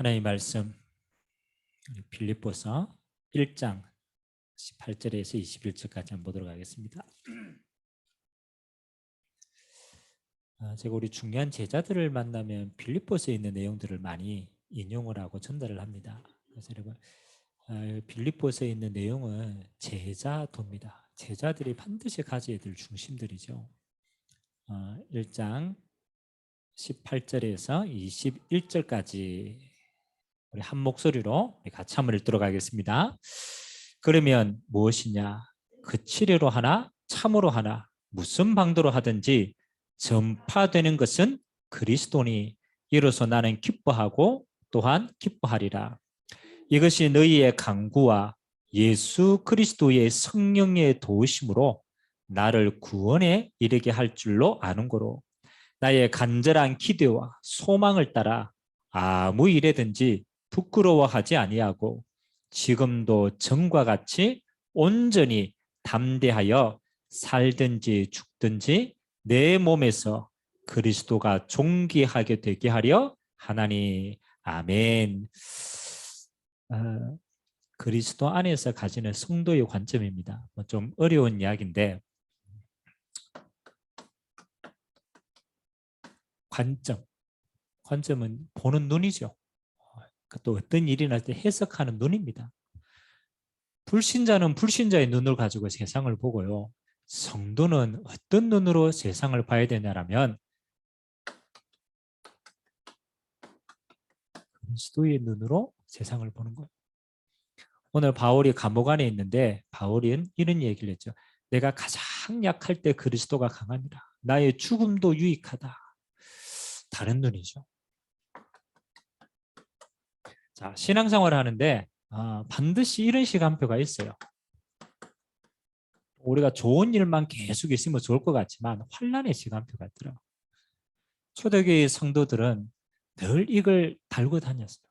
하나님의 말씀 빌립보서 1장 18절에서 21절까지 한번 보도록 하겠습니다. 아, 제가 우리 중요한 제자들을 만나면 빌립보서에 있는 내용들을 많이 인용을 하고 전달을 합니다. 그래서 여러분 아, 빌립보서에 있는 내용은 제자도입니다. 제자들이 반드시 가져야 될 중심들이죠. 어, 1장 18절에서 21절까지 우리 한 목소리로 같이 한번 읽도록 하겠습니다. 그러면 무엇이냐? 그 치료로 하나, 참으로 하나, 무슨 방도로 하든지 전파되는 것은 그리스도니 이로써 나는 기뻐하고 또한 기뻐하리라. 이것이 너희의 강구와 예수 그리스도의 성령의 도우심으로 나를 구원에 이르게 할 줄로 아는 거로 나의 간절한 기대와 소망을 따라 아무 일에든지 부끄러워하지 아니하고 지금도 전과 같이 온전히 담대하여 살든지 죽든지 내 몸에서 그리스도가 존귀하게 되게 하려 하나니 아멘. 어, 그리스도 안에서 가지는 성도의 관점입니다. 뭐좀 어려운 이야기인데 관점, 관점은 보는 눈이죠. 또 어떤 일이 날 때 해석하는 눈입니다. 불신자는 불신자의 눈을 가지고 세상을 보고요. 성도는 어떤 눈으로 세상을 봐야 되냐라면 그리스도의 눈으로 세상을 보는 거예요. 오늘 바울이 감옥 안에 있는데 바울은 이런 얘기를 했죠. 내가 가장 약할 때 그리스도가 강합니다. 나의 죽음도 유익하다. 다른 눈이죠. 자, 신앙생활을 하는데 아, 반드시 이런 시간표가 있어요. 우리가 좋은 일만 계속 있으면 좋을 것 같지만 환란의 시간표가 있더라. 초대교회 성도들은 늘 이걸 달고 다녔어요.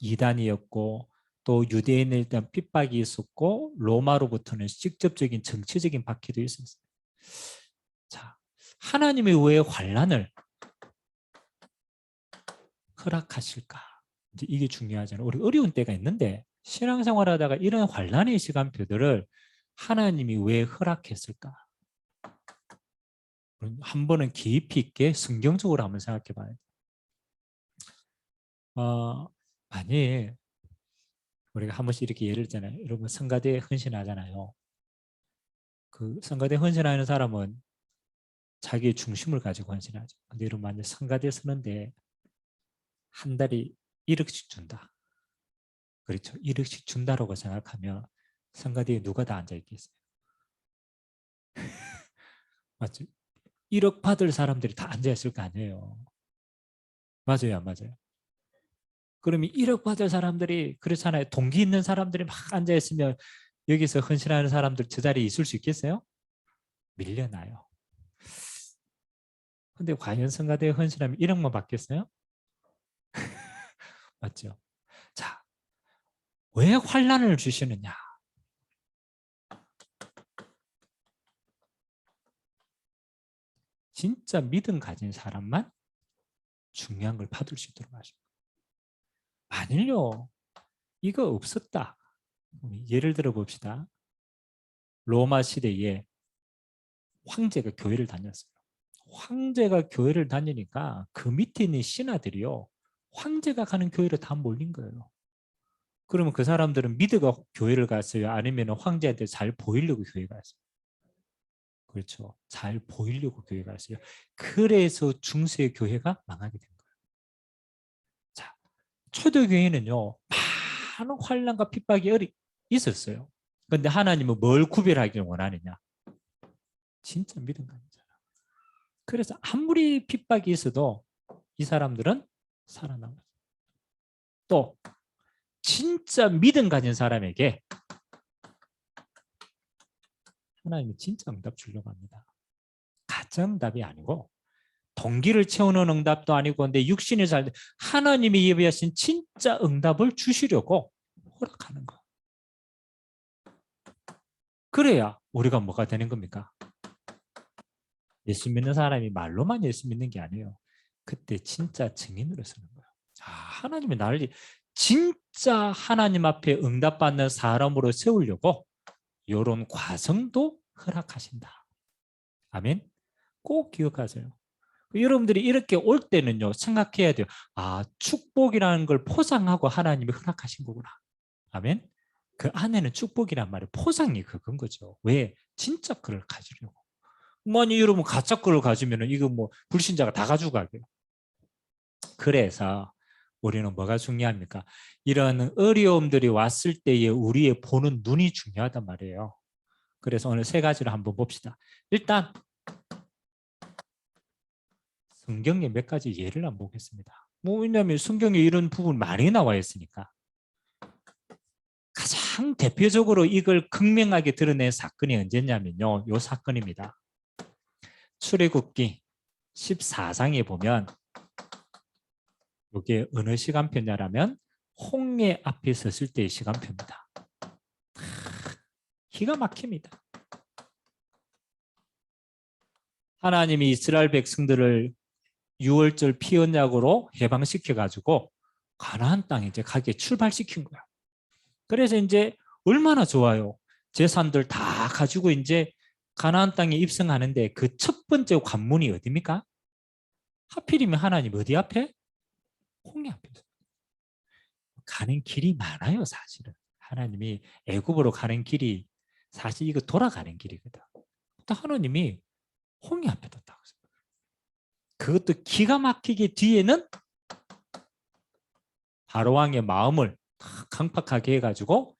이단이었고 또 유대인에 대한 핍박이 있었고 로마로부터는 직접적인 정치적인 박해도 있었어요. 자, 하나님의 왜 환란을 허락하실까? 이게 중요하잖아요. 우리 어려운 때가 있는데 신앙생활 하다가 이런 환란의 시간표들을 하나님이 왜 허락했을까? 한 번은 깊이 있게 성경적으로 한번 생각해 봐야 돼. 어, 만일 우리가 한 번씩 이렇게 예를 들잖아요. 여러분 성가대에 헌신하잖아요. 그 성가대 헌신하는 사람은 자기의 중심을 가지고 헌신하죠. 근데 여러분 만약 성가대 쓰는데 한 달에 1억씩 준다. 그렇죠. 1억씩 준다라고 생각하면 성가대에 누가 다 앉아 있겠어요? 맞죠? 1억 받을 사람들이 다 앉아 있을 거 아니에요. 맞아요, 안 맞아요? 그러면 1억 받을 사람들이 그렇잖아요. 동기 있는 사람들이 막 앉아 있으면 여기서 헌신하는 사람들 저 자리에 있을 수 있겠어요? 밀려나요. 근데 과연 성가대에 헌신하면 1억만 받겠어요? 맞죠? 자, 왜 환란을 주시느냐? 진짜 믿음 가진 사람만 중요한 걸 받을 수 있도록 하십니다. 만일요, 이거 없었다. 예를 들어 봅시다. 로마 시대에 황제가 교회를 다녔어요. 황제가 교회를 다니니까 그 밑에 있는 신하들이요. 황제가 가는 교회로 다 몰린 거예요. 그러면 그 사람들은 미드가 교회를 갔어요? 아니면 황제한테 잘 보이려고 교회 갔어요? 그렇죠. 잘 보이려고 교회 갔어요. 그래서 중세 교회가 망하게 된 거예요. 자, 초대교회는요. 많은 환란과 핍박이 있었어요. 근데 하나님은 뭘 구별하기를 원하느냐? 진짜 믿음 가진 사람. 그래서 아무리 핍박이 있어도 이 사람들은 살아남았어요. 또 진짜 믿음 가진 사람에게 하나님이 진짜 응답 주려고 합니다. 가짜 응답이 아니고 동기를 채우는 응답도 아니고 근데 육신이 잘 하나님이 예비하신 진짜 응답을 주시려고 허락하는 거. 그래야 우리가 뭐가 되는 겁니까? 예수 믿는 사람이 말로만 예수 믿는 게 아니에요. 그때 진짜 증인으로 서는 거예요. 아, 하나님이 나를 진짜 하나님 앞에 응답받는 사람으로 세우려고 이런 과정도 허락하신다. 아멘. 꼭 기억하세요. 여러분들이 이렇게 올 때는요 생각해야 돼요. 아 축복이라는 걸 포장하고 하나님이 허락하신 거구나. 아멘. 그 안에는 축복이란 말이 포장이 그건 거죠. 왜? 진짜 그를 가지려고. 만약 여러분 가짜 거를 가지면 이거 뭐 불신자가 다 가지고 가게요. 그래서 우리는 뭐가 중요합니까? 이런 어려움들이 왔을 때에 우리의 보는 눈이 중요하단 말이에요. 그래서 오늘 세 가지를 한번 봅시다. 일단 성경에 몇 가지 예를 한번 보겠습니다. 뭐 왜냐하면 성경에 이런 부분 많이 나와 있으니까 가장 대표적으로 이걸 극명하게 드러낸 사건이 언제냐면요. 요 사건입니다. 출애굽기 14장에 보면 이게 어느 시간표냐라면 홍해 앞에 섰을 때의 시간표입니다. 기가 막힙니다. 하나님이 이스라엘 백성들을 6월절 피 언약으로 해방시켜 가지고 가나안 땅에 이제 가게 출발시킨 거야. 그래서 이제 얼마나 좋아요. 재산들 다 가지고 이제 가나안 땅에 입성하는데 그 첫 번째 관문이 어디입니까? 하필이면 하나님 어디 앞에? 홍해 앞에서. 가는 길이 많아요, 사실은. 하나님이 애굽으로 가는 길이 사실 이거 돌아가는 길이거든. 또 하나님이 홍해 앞에 뒀다고. 그것도 기가 막히게 뒤에는 바로 왕의 마음을 다 강팍하게 해가지고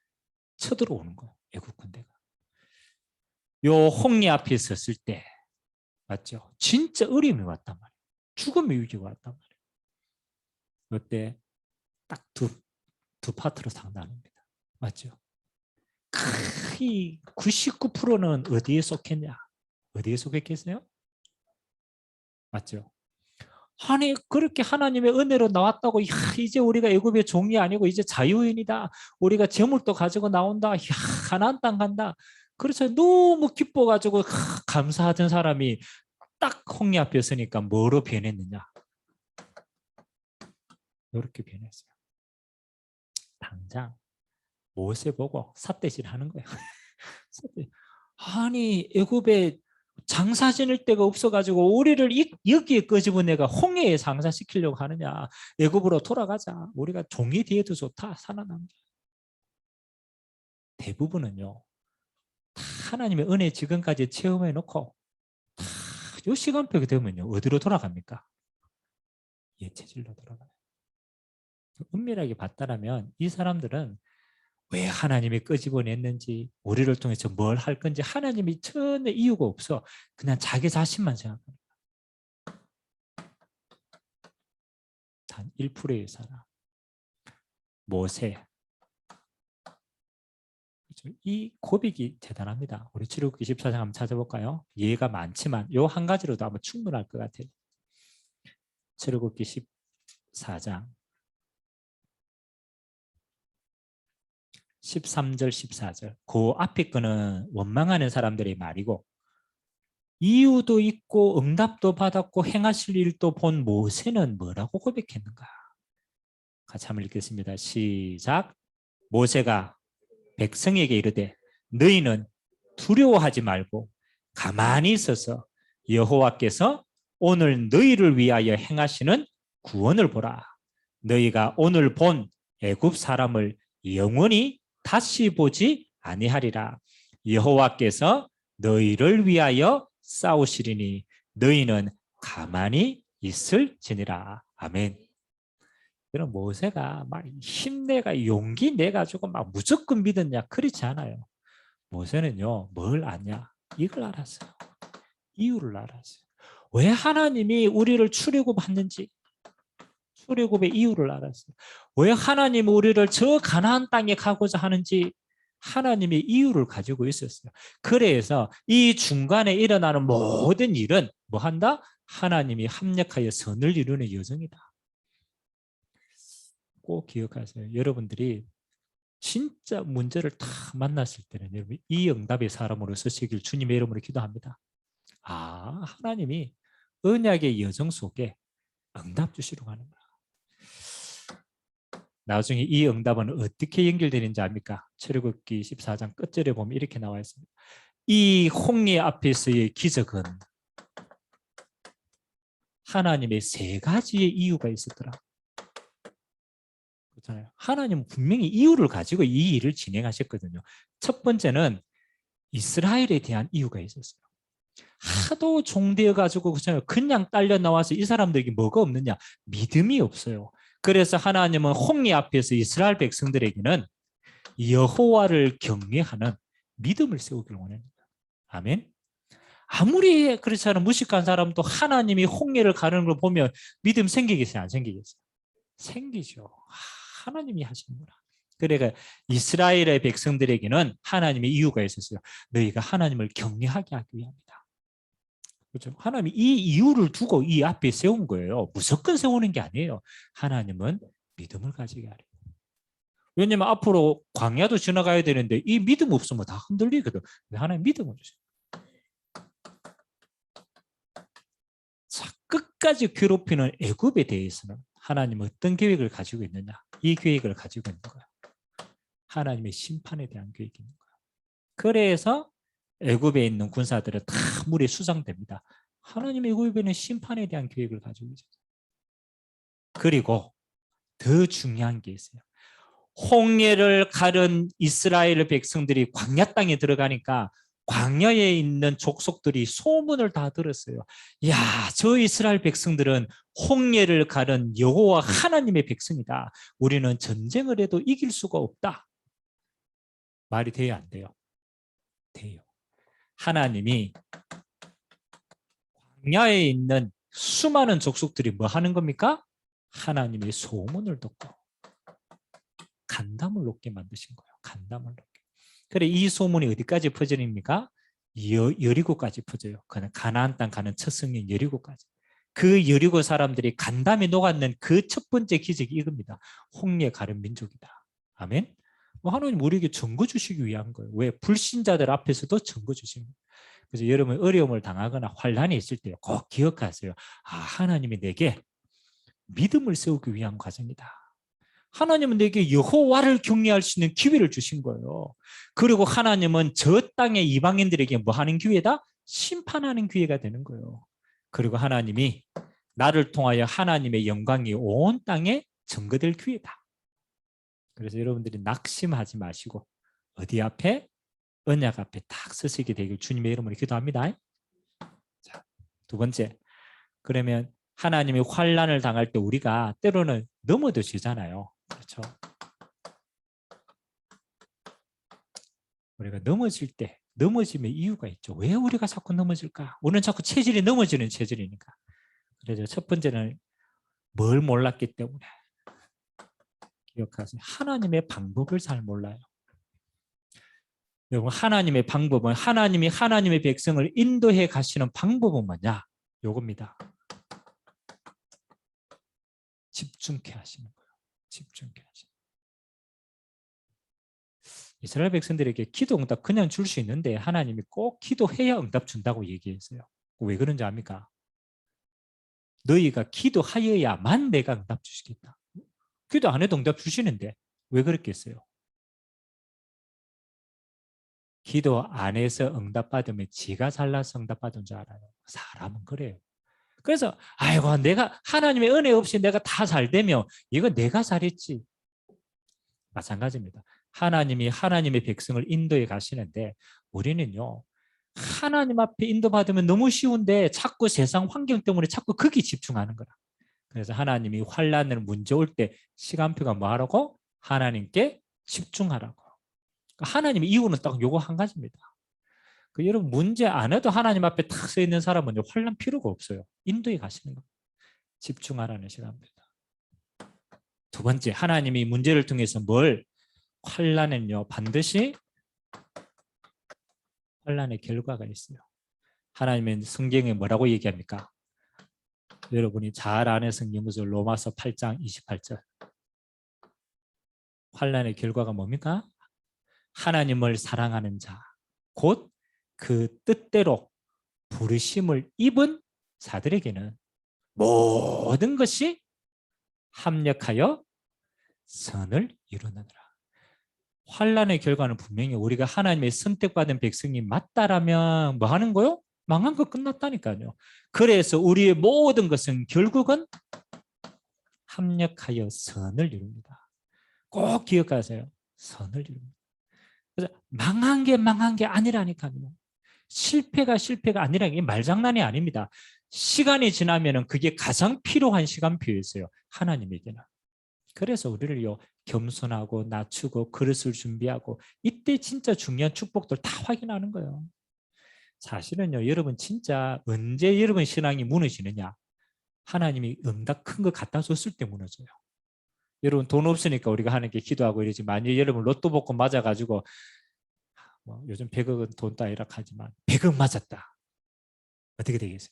쳐들어오는 거예요. 애국 군대가. 요 홍리 앞에 섰을 때 맞죠? 진짜 어려움이 왔단 말이에요. 죽음의 위기가 왔단 말이에요. 그때 딱 두 두 파트로 상담합니다. 맞죠? 이 99%는 어디에 속했냐? 어디에 속했겠어요? 맞죠? 아니 그렇게 하나님의 은혜로 나왔다고 야, 이제 우리가 애굽의 종이 아니고 이제 자유인이다. 우리가 재물도 가지고 나온다. 야, 가나안 땅 간다. 그래서 너무 기뻐가지고 감사하던 사람이 딱 홍리 앞에 서니까 뭐로 변했느냐? 이렇게 변했어요. 당장 모세 보고 삿대질 하는 거예요. 아니 애굽에 장사 지낼 데가 없어가지고 우리를 이, 여기에 끄집어 내가 홍해에 장사시키려고 하느냐. 애굽으로 돌아가자. 우리가 종이 뒤에도 좋다 살아남자. 대부분은요 다 하나님의 은혜 지금까지 체험해 놓고 다요 시간표가 되면요 어디로 돌아갑니까? 예체질로 돌아가요 은밀하게 봤다라면 이 사람들은 왜 하나님이 끄집어냈는지 우리를 통해서 뭘 할 건지 하나님이 전혀 이유가 없어 그냥 자기 자신만 생각합니다. 단 1%의 사람 모세 그렇죠? 이 고백이 대단합니다. 우리 출애굽기 14장 한번 찾아볼까요? 예가 많지만 요 한 가지로도 아마 충분할 것 같아요. 출애굽기 14장 13절 14절. 그 앞에 거는 원망하는 사람들의 말이고 이유도 있고 응답도 받았고 행하실 일도 본 모세는 뭐라고 고백했는가? 같이 한번 읽겠습니다. 시작. 모세가 백성에게 이르되 너희는 두려워하지 말고 가만히 있어서 여호와께서 오늘 너희를 위하여 행하시는 구원을 보라. 너희가 오늘 본 애굽 사람을 영원히 다시 보지 아니하리라. 여호와께서 너희를 위하여 싸우시리니 너희는 가만히 있을지니라. 아멘. 그럼 모세가 막 힘내가 용기 내 가지고 막 무조건 믿었냐? 그렇지 않아요. 모세는요 뭘 아냐? 이걸 알았어요. 이유를 알았어요. 왜 하나님이 우리를 출애굽했는지 출애굽의 이유를 알았어요. 왜 하나님 우리를 저 가나안 땅에 가고자 하는지 하나님의 이유를 가지고 있었어요. 그래서 이 중간에 일어나는 모든 일은 뭐 한다? 하나님이 합력하여 선을 이루는 여정이다. 꼭 기억하세요. 여러분들이 진짜 문제를 다 만났을 때는 여러분 이 응답의 사람으로 서시길 주님의 이름으로 기도합니다. 아 하나님이 언약의 여정 속에 응답 주시려고 하는 거야. 나중에 이 응답은 어떻게 연결되는지 압니까? 출애굽기 14장 끝절에 보면 이렇게 나와 있습니다. 이 홍해 앞에서의 기적은 하나님의 세 가지의 이유가 있었더라. 그렇잖아요. 하나님은 분명히 이유를 가지고 이 일을 진행하셨거든요. 첫 번째는 이스라엘에 대한 이유가 있었어요. 하도 종되어 가지고. 그냥 딸려 나와서 이 사람들에게 뭐가 없느냐? 믿음이 없어요. 그래서 하나님은 홍해 앞에서 이스라엘 백성들에게는 여호와를 경외하는 믿음을 세우기를 원합니다. 아멘. 아무리 그렇잖아요. 무식한 사람도 하나님이 홍해를 가는 걸 보면 믿음 생기겠어요? 안 생기겠어요? 생기죠. 하나님이 하시는구나. 그러니까 이스라엘의 백성들에게는 하나님의 이유가 있었어요. 너희가 하나님을 경외하게 하기 위함이다. 그렇죠? 하나님이 이 이유를 두고 이 앞에 세운 거예요. 무조건 세우는 게 아니에요. 하나님은 믿음을 가지게 하래요. 왜냐면 앞으로 광야도 지나가야 되는데 이 믿음 없으면 다 흔들리거든. 하나님 믿음을 주세요. 자, 끝까지 괴롭히는 애굽에 대해서는 하나님은 어떤 계획을 가지고 있느냐? 이 계획을 가지고 있는 거야. 하나님의 심판에 대한 계획이 있는. 그래서 애굽에 있는 군사들은 다 물에 수상됩니다. 하나님의 애굽에는 심판에 대한 계획을 가지고 있어요. 그리고 더 중요한 게 있어요. 홍해를 가른 이스라엘 백성들이 광야 땅에 들어가니까 광야에 있는 족속들이 소문을 다 들었어요. 야, 저 이스라엘 백성들은 홍해를 가른 여호와 하나님의 백성이다. 우리는 전쟁을 해도 이길 수가 없다. 말이 돼요, 안 돼요? 돼요. 하나님이 광야에 있는 수많은 족속들이 뭐 하는 겁니까? 하나님의 소문을 듣고 간담을 높게 만드신 거예요. 간담을 높게. 그래 이 소문이 어디까지? 여, 여리고까지 퍼져요. 그는 가나안 땅 가는 첫 성인 여리고까지. 그 여리고 사람들이 간담이 녹았는 그 첫 번째 기적이 이겁니다. 홍해 가른 민족이다. 아멘. 뭐 하나님 우리에게 증거 주시기 위한 거예요. 왜 불신자들 앞에서도 증거 거예요. 그래서 여러분 어려움을 당하거나 환란이 있을 때 꼭 기억하세요. 아 하나님이 내게 믿음을 세우기 위한 과정이다. 하나님은 내게 여호와를 경외할 수 있는 기회를 주신 거예요. 그리고 하나님은 저 땅의 이방인들에게 뭐 하는 기회다? 심판하는 기회가 되는 거예요. 그리고 하나님이 나를 통하여 하나님의 영광이 온 땅에 증거될 기회다. 그래서 여러분들이 낙심하지 마시고 어디 앞에 언약 앞에 딱 서시게 되길 주님의 이름으로 기도합니다. 자, 두 번째. 그러면 하나님이 환란을 당할 때 우리가 때로는 넘어지잖아요. 그렇죠? 우리가 넘어질 때 넘어짐의 이유가 있죠. 왜 우리가 자꾸 넘어질까? 우리는 자꾸 체질이 넘어지는 체질이니까. 그래서 첫 번째는 뭘 몰랐기 때문에 기억하세요. 하나님의 방법을 잘 몰라요. 여러분 하나님의 방법은 하나님이 하나님의 백성을 인도해 가시는 방법은 뭐냐? 요겁니다. 집중케 하시는 거예요. 집중케 하시는. 이스라엘 백성들에게 기도 응답 그냥 줄 수 있는데 하나님이 꼭 기도해야 응답 준다고 얘기했어요. 왜 그런지 압니까? 너희가 기도하여야만 내가 응답 주시겠다. 기도 안 해도 응답 주시는데 왜 그랬겠어요? 기도 안 해서 응답 받으면 지가 잘나서 응답 받은 줄 알아요. 사람은 그래요. 그래서 아이고 내가 하나님의 은혜 없이 내가 다 잘 되면 이거 내가 잘했지. 마찬가지입니다. 하나님이 하나님의 백성을 인도해 가시는데 우리는요. 하나님 앞에 인도받으면 너무 쉬운데 자꾸 세상 환경 때문에 자꾸 거기 집중하는 거라. 그래서 하나님이 환란을 문제 올 때 시간표가 뭐 하라고? 하나님께 집중하라고. 그러니까 하나님의 이유는 딱 요거 한 가지입니다. 그 여러분 문제 안 해도 하나님 앞에 탁 서 있는 사람은 환란 필요가 없어요. 인도에 가시는 거. 집중하라는 시간입니다. 두 번째, 하나님이 문제를 통해서 뭘 환란은요 반드시 환란의 결과가 있어요. 하나님은 성경에 뭐라고 얘기합니까? 여러분이 잘 아는 성경 구절 로마서 8장 28절. 환란의 결과가 뭡니까? 하나님을 사랑하는 자, 곧 그 뜻대로 부르심을 입은 자들에게는 모든 것이 합력하여 선을 이루느니라. 환란의 결과는 분명히 우리가 하나님의 선택받은 백성이 맞다라면 뭐 하는 거요? 망한 거 끝났다니까요. 그래서 우리의 모든 것은 결국은 합력하여 선을 이룹니다. 꼭 기억하세요. 선을 이룹니다. 그래서 망한 게 망한 게 아니라니까요. 실패가 실패가 아니라는 게 말장난이 아닙니다. 시간이 지나면은 그게 가장 필요한 시간표였어요. 하나님에게는. 그래서 우리를 요 겸손하고 낮추고 그릇을 준비하고 이때 진짜 중요한 축복들 다 확인하는 거예요. 사실은요 여러분 진짜 언제 여러분 신앙이 무너지느냐 하나님이 응답 큰 거 갖다 줬을 때 무너져요. 여러분 돈 없으니까 우리가 하는 게 기도하고 이러지 만약 여러분 로또 복권 맞아가지고 뭐 요즘 100억은 돈 따위라 하지만 100억 맞았다. 어떻게 되겠어요?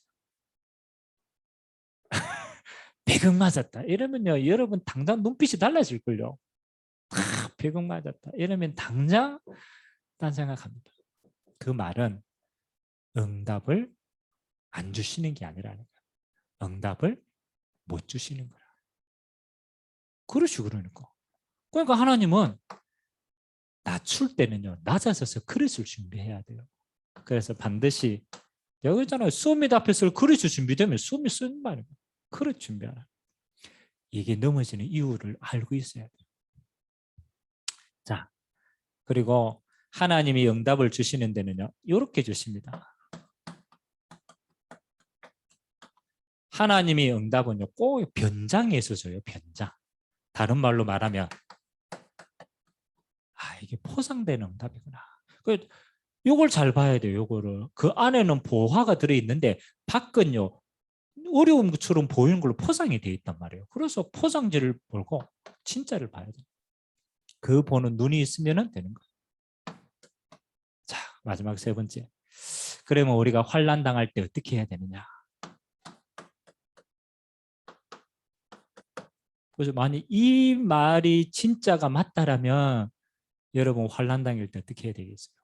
100억 맞았다. 이러면요, 여러분 당장 눈빛이 달라질걸요. 아, 100억 맞았다. 이러면 당장 딴 생각합니다. 그 말은 응답을 안 주시는 게 아니라는 거야. 응답을 못 주시는 거야. 그러시 그러니까. 그러니까 하나님은 낮출 때는요, 낮아서서 그릇을 준비해야 돼요. 그래서 반드시 여기 있잖아요. 수업밋 앞에서 그릇이 준비되면 수업밋 쓰는 말이에요. 그릇 준비하라. 이게 넘어지는 이유를 알고 있어야 돼요. 자, 그리고 하나님이 응답을 주시는 데는요. 이렇게 주십니다. 하나님이 응답은요. 꼭 변장해서 줘요. 변장. 다른 말로 말하면 아, 이게 포장된 응답이구나. 그 요걸 잘 봐야 돼요. 요거를. 그 안에는 보화가 들어 있는데 밖은요. 어려운 것처럼 보이는 걸로 포장이 되어 있단 말이에요. 그래서 포장지를 보고 진짜를 봐야 돼요. 그 보는 눈이 있으면 되는 거예요. 자, 마지막 세 번째. 그러면 우리가 환란 당할 때 어떻게 해야 되느냐? 그래서 만약 이 말이 진짜가 맞다라면 여러분 환란 당일 때 어떻게 해야 되겠어요?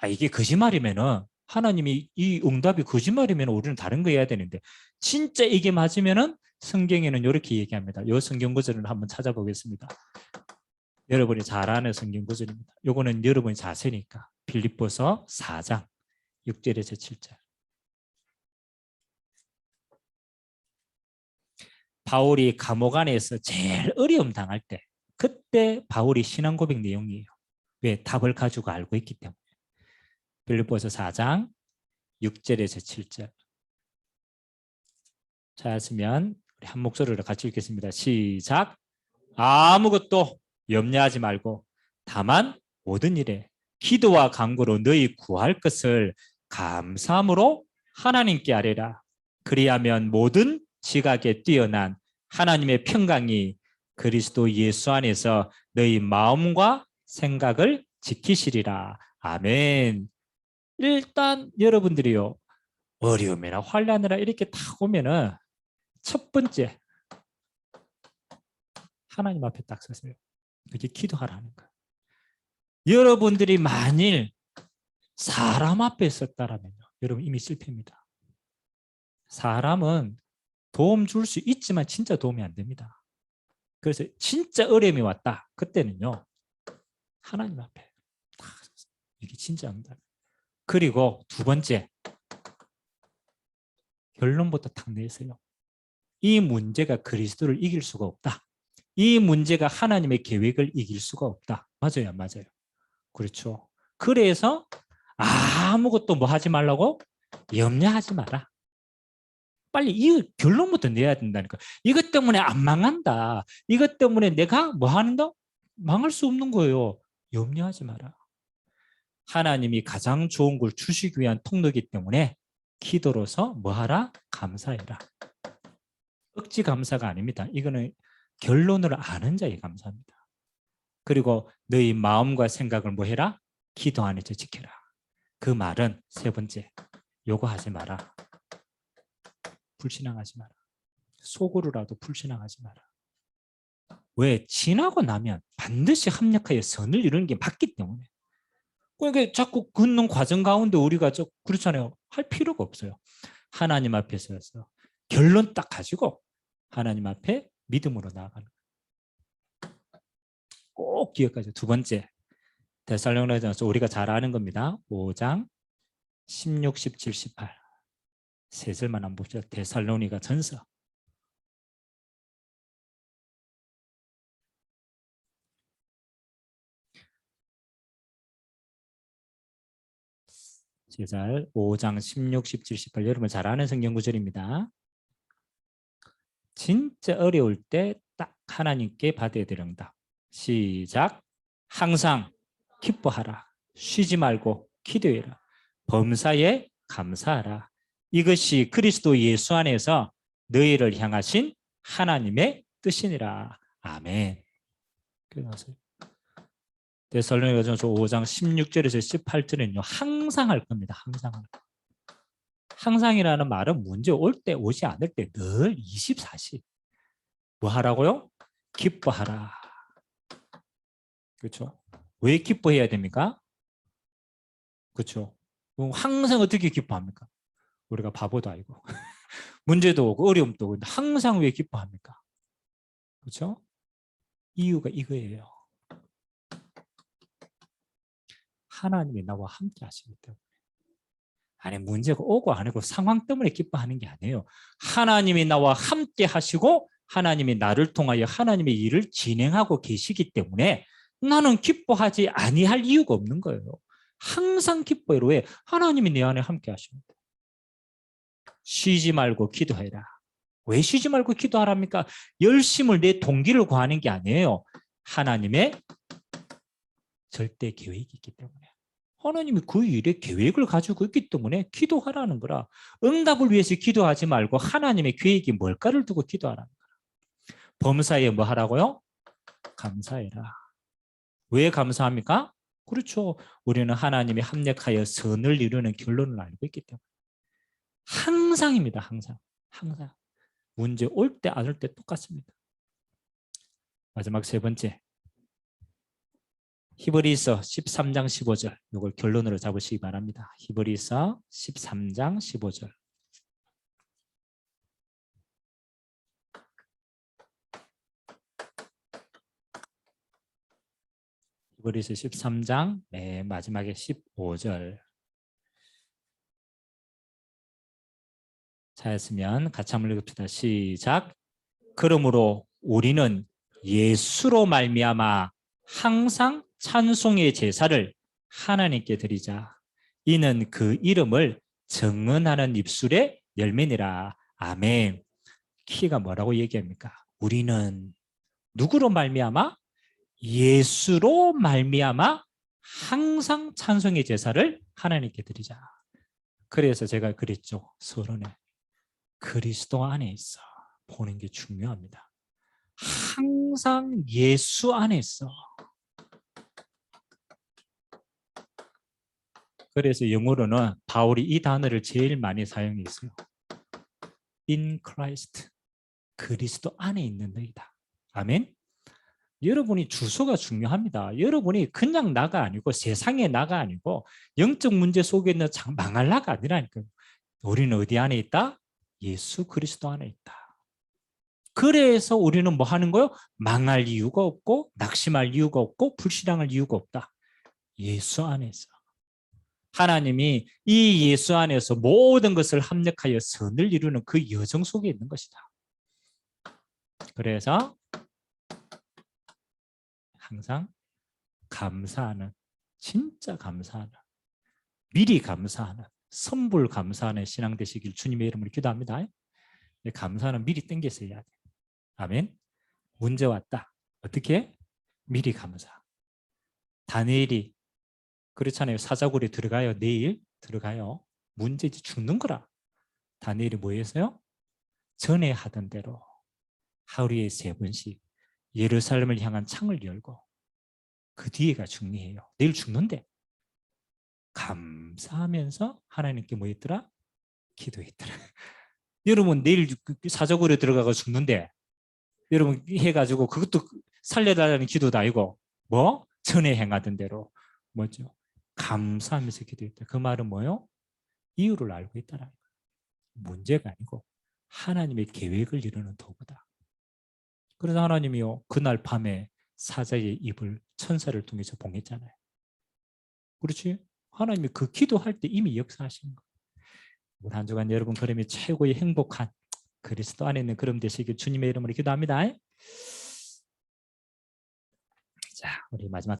아 이게 거짓말이면은 하나님이 이 응답이 거짓말이면 우리는 다른 거 해야 되는데 진짜 이게 맞으면은 성경에는 이렇게 얘기합니다. 요 성경 구절을 한번 찾아보겠습니다. 여러분이 잘 아는 성경 구절입니다. 요거는 여러분이 자세니까 빌립보서 4장 6절에서 7절. 바울이 감옥 안에서 제일 어려움 당할 때 그때 바울이 신앙 고백 내용이에요. 왜 답을 가지고 알고 있기 때문에. 빌립보서 4장 6절에서 7절. 찾았으면 우리 한 목소리로 같이 읽겠습니다. 시작. 아무것도 염려하지 말고 다만 모든 일에 기도와 간구로 너희 구할 것을 감사함으로 하나님께 아뢰라. 그리하면 모든 지각에 뛰어난 하나님의 평강이 그리스도 예수 안에서 너희 마음과 생각을 지키시리라. 아멘. 일단 여러분들이요 어려움이나 환란이나 이렇게 딱 오면은 첫 번째 하나님 앞에 딱 서세요. 그게 기도하라는 거예요. 여러분들이 만일 사람 앞에 있었다라면요. 여러분 이미 실패입니다. 사람은 도움 줄 수 있지만 진짜 도움이 안 됩니다. 그래서 진짜 어려움이 왔다. 그때는요. 하나님 앞에 이게 진짜 응답. 그리고 두 번째 결론부터 탁 내세요. 이 문제가 그리스도를 이길 수가 없다. 이 문제가 하나님의 계획을 이길 수가 없다. 맞아요, 안 맞아요? 그렇죠. 그래서 아무것도 뭐 하지 말라고 염려하지 마라. 빨리 이 결론부터 내야 된다니까. 이것 때문에 안 망한다. 이것 때문에 내가 뭐 하는다? 망할 수 없는 거예요. 염려하지 마라. 하나님이 가장 좋은 걸 주시기 위한 통로이기 때문에 기도로서 뭐하라? 감사해라. 억지 감사가 아닙니다. 이거는 결론을 아는 자의 감사입니다. 그리고 너희 마음과 생각을 뭐 해라? 기도 안에서 지켜라. 그 말은 세 번째, 요거 하지 마라. 불신앙하지 마라. 속으로라도 불신앙하지 마라. 왜? 지나고 나면 반드시 합력하여 선을 이루는 게 맞기 때문에. 그러니까 자꾸 긋는 과정 가운데 우리가 저 그렇잖아요. 할 필요가 없어요. 하나님 앞에 서서 결론 딱 가지고 하나님 앞에 믿음으로 나아가는 거예요. 꼭 기억하죠. 두 번째 데살로니가전서 우리가 잘 아는 겁니다. 5장 16, 17, 18. 세 절만 한번 봅시다. 데살로니가 전서. 제잘 5장 16, 17, 18 여러분 잘 아는 성경 구절입니다. 진짜 어려울 때 딱 하나님께 받아야 될 응답. 시작. 항상 기뻐하라. 쉬지 말고 기도해라. 범사에 감사하라. 이것이 그리스도 예수 안에서 너희를 향하신 하나님의 뜻이니라. 아멘. 그래서 데살로니가전서 5장 16절에서 18절은요. 항상 할 겁니다. 항상. 항상이라는 말은 문제 올 때 오지 않을 때 늘 24시 뭐 하라고요? 기뻐하라. 그렇죠? 왜 기뻐해야 됩니까? 그렇죠? 항상 어떻게 기뻐합니까? 우리가 바보도 아니고 문제도 오고 어려움도 오고 항상 왜 기뻐합니까? 그렇죠? 이유가 이거예요. 하나님이 나와 함께 하시기 때문에. 아니 문제가 오고 안 오고 상황 때문에 기뻐하는 게 아니에요. 하나님이 나와 함께 하시고 하나님이 나를 통하여 하나님의 일을 진행하고 계시기 때문에 나는 기뻐하지 아니할 이유가 없는 거예요. 항상 기뻐해요. 왜? 하나님이 내 안에 함께 하십니다. 쉬지 말고 기도해라. 왜 쉬지 말고 기도하랍니까? 열심을 내 동기를 구하는 게 아니에요. 하나님의 절대 계획이 있기 때문에. 하나님이 그 일에 계획을 가지고 있기 때문에 기도하라는 거라. 응답을 위해서 기도하지 말고 하나님의 계획이 뭘까를 두고 기도하라는 거라. 범사에 뭐 하라고요? 감사해라. 왜 감사합니까? 그렇죠. 우리는 하나님이 합력하여 선을 이루는 결론을 알고 있기 때문에. 항상입니다. 항상. 항상. 문제 올 때 안 올 때 똑같습니다. 마지막 세 번째. 히브리서 13장 15절. 이걸 결론으로 잡으시기 바랍니다. 히브리서 13장 15절. 히브리서 13장 맨 마지막에 15절. 자였으면 같이 한번 읽읍시다. 시작. 그러므로 우리는 예수로 말미암아 항상 찬송의 제사를 하나님께 드리자. 이는 그 이름을 정언하는 입술의 열매니라. 아멘. 키가 뭐라고 얘기합니까? 우리는 누구로 말미암아? 예수로 말미암아 항상 찬송의 제사를 하나님께 드리자. 그래서 제가 그랬죠. 서론에. 그리스도 안에 있어. 보는 게 중요합니다. 항상 예수 안에 있어. 그래서 영어로는 바울이 이 단어를 제일 많이 사용했어요. In Christ. 그리스도 안에 있는 너희다. 아멘. 여러분이 주소가 중요합니다. 여러분이 그냥 나가 아니고 세상의 나가 아니고 영적 문제 속에 있는 망할 나가 아니라니까요. 우리는 어디 안에 있다? 예수 그리스도 안에 있다. 그래서 우리는 뭐 하는 거요? 망할 이유가 없고 낙심할 이유가 없고 불신앙할 이유가 없다. 예수 안에서. 하나님이 이 예수 안에서 모든 것을 합력하여 선을 이루는 그 여정 속에 있는 것이다. 그래서 항상 감사하는 진짜 감사하는 미리 감사하는 선불 감사하는 신앙 되시길 주님의 이름으로 기도합니다. 감사는 미리 땡겨서 해야 돼. 아멘. 문제 왔다. 어떻게? 미리 감사. 다니엘이 그렇잖아요. 사자굴에 들어가요. 내일 들어가요. 문제지 죽는 거라. 다니엘이 뭐 했어요? 전에 하던 대로 하루에 세 번씩 예루살렘을 향한 창을 열고 그 뒤에가 중요해요. 내일 죽는데 감사하면서 하나님께 뭐 했더라? 기도했더라. 여러분 내일 사적으로 들어가고 죽는데 여러분 해가지고 그것도 살려달라는 기도도 아니고 뭐 전에 행하던 대로 뭐죠? 감사하면서 기도했다. 그 말은 뭐요? 이유를 알고 있다라. 문제가 아니고 하나님의 계획을 이루는 도구다. 그래서 하나님이요 그날 밤에 사자의 입을 천사를 통해서 봉했잖아요. 그렇지? 하나님이 그 기도할 때 이미 역사하시는 거예요. 한 주간 여러분 그러면 최고의 행복한 그리스도 안에 있는 그럼 되시길 주님의 이름으로 기도합니다. 자, 우리 마지막